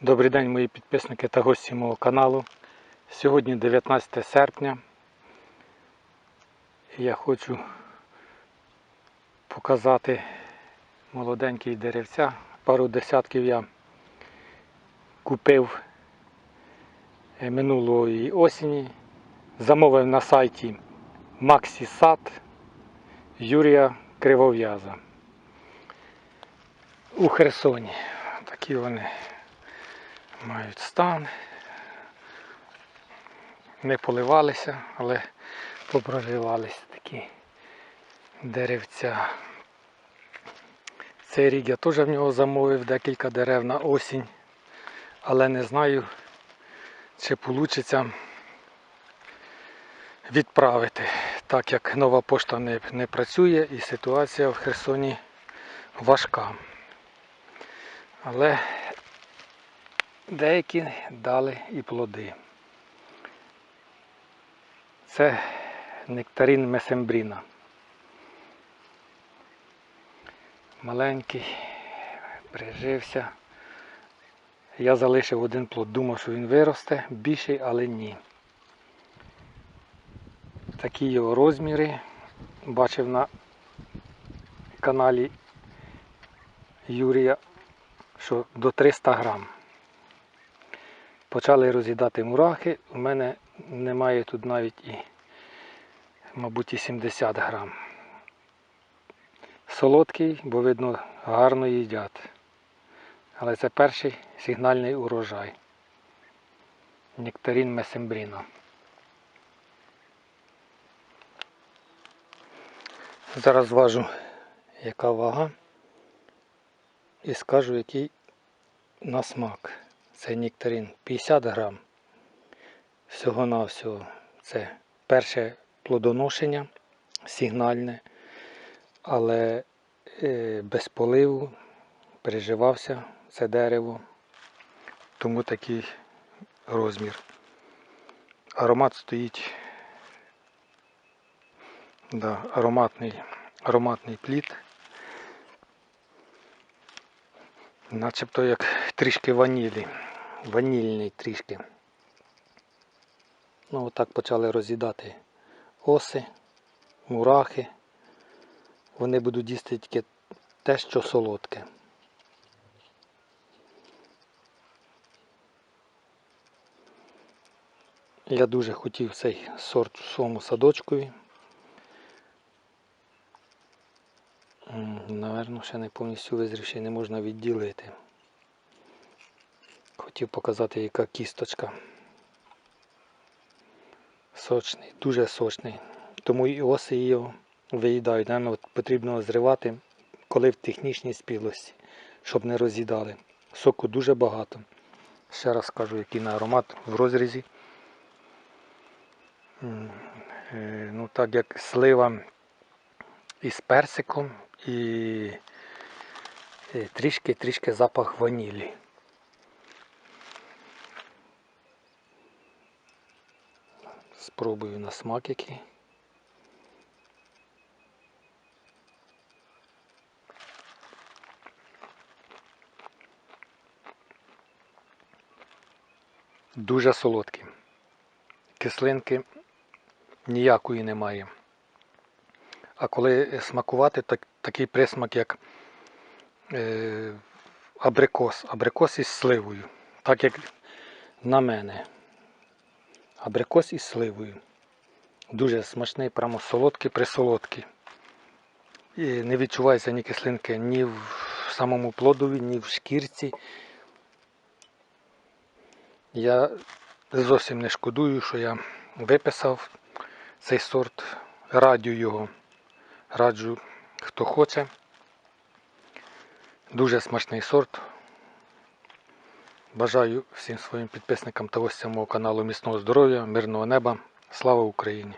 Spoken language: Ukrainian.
Добрий день, мої підписники та гості мого каналу. Сьогодні 19 серпня. Я хочу показати молоденькі деревця. Пару десятків я купив е, минулої осені. Замовив на сайті Maxi Сад Юрія Кривов'яза у Херсоні. Такі вони мають стан. Не поливалися, але попроживалися такі деревця. Цей рік я теж в нього замовив декілька дерев на осінь, але не знаю, чи вийде відправити, так як нова пошта не, не працює і ситуація в Херсоні важка. Але деякі дали і плоди. Це нектарин месембріна. Маленький, прижився. Я залишив один плод, думав, що він виросте більший, але ні. Такі його розміри. Бачив на каналі Юрія, що до 300 грам. Почали роз'їдати мурахи. У мене немає тут навіть і, мабуть, і 70 грам. Солодкий, бо видно, гарно їдять. Але це перший сигнальний урожай. Нектарин месембріно. Зараз важу, яка вага, і скажу, який на смак. Це нектарин 50 грам. Всього-навсього це перше плодоношення сигнальне, але е, без поливу переживався це дерево, тому такий розмір. Аромат стоїть да, ароматний, ароматний плід. Начебто як трішки ванілі. Ванільний трішки. Ну отак почали роз'їдати оси, мурахи. Вони будуть їсти тільки те, що солодке. Я дуже хотів цей сорт у своєму садочкові. Наверно, ще не повністю визрівший не можна відділити. Хотів показати, яка кісточка. Сочний, дуже сочний. Тому і оси його виїдають. Наверно, потрібно зривати, коли в технічній спілості, щоб не роз'їдали. Соку дуже багато. Ще раз кажу, який на аромат в розрізі. Е, Ну, так як слива із персиком і е, трішки-трішки запах ванілі. Спробую на смак який. Дуже солодкий. Кислинки ніякої немає. А коли смакувати, так, такий присмак, як е, абрикос. Абрикос із сливою. Так як на мене. Абрикос із сливою. Дуже смачний, прямо солодкий, присолодкий. І не відчувається ні кислинки ні в самому плодові, ні в шкірці. Я зовсім не шкодую, що я виписав цей сорт, радю його. Раджу, хто хоче. Дуже смачний сорт. Бажаю всім своїм підписникам та гостям мого каналу міцного здоров'я, мирного неба. Слава Україні!